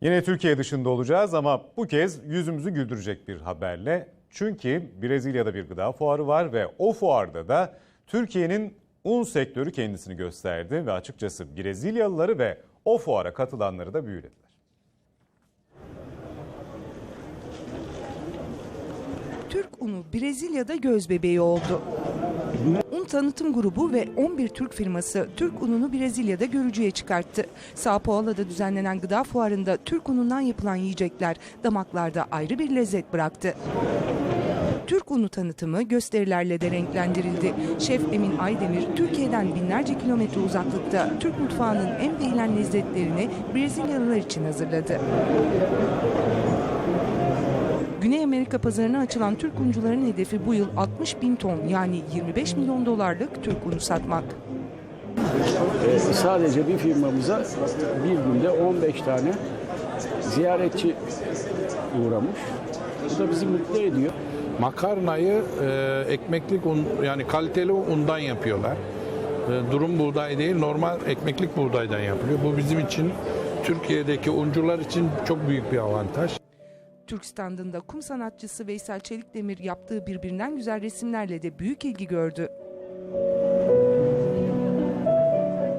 Yine Türkiye dışında olacağız ama bu kez yüzümüzü güldürecek bir haberle. Çünkü Brezilya'da bir gıda fuarı var ve o fuarda da Türkiye'nin un sektörü kendisini gösterdi ve açıkçası Brezilyalıları ve o fuara katılanları da büyülediler. Türk unu Brezilya'da göz bebeği oldu. Un tanıtım grubu ve 11 Türk firması Türk ununu Brezilya'da görücüye çıkarttı. Sao Paulo'da düzenlenen gıda fuarında Türk unundan yapılan yiyecekler damaklarda ayrı bir lezzet bıraktı. Türk unu tanıtımı gösterilerle de renklendirildi. Şef Emin Aydemir, Türkiye'den binlerce kilometre uzaklıkta Türk mutfağının en bilinen lezzetlerini Brezilyalılar için hazırladı. Güney Amerika pazarına açılan Türk uncuların hedefi bu yıl 60 bin ton yani 25 milyon dolarlık Türk unu satmak. Ee, sadece bir firmamıza bir günde 15 tane ziyaretçi uğramış. Bu da bizi mutlu ediyor. Makarnayı e, ekmeklik un yani kaliteli undan yapıyorlar. E, durum buğday değil normal ekmeklik buğdaydan yapılıyor. Bu bizim için Türkiye'deki uncular için çok büyük bir avantaj. Türk standında kum sanatçısı Veysel Çelikdemir yaptığı birbirinden güzel resimlerle de büyük ilgi gördü.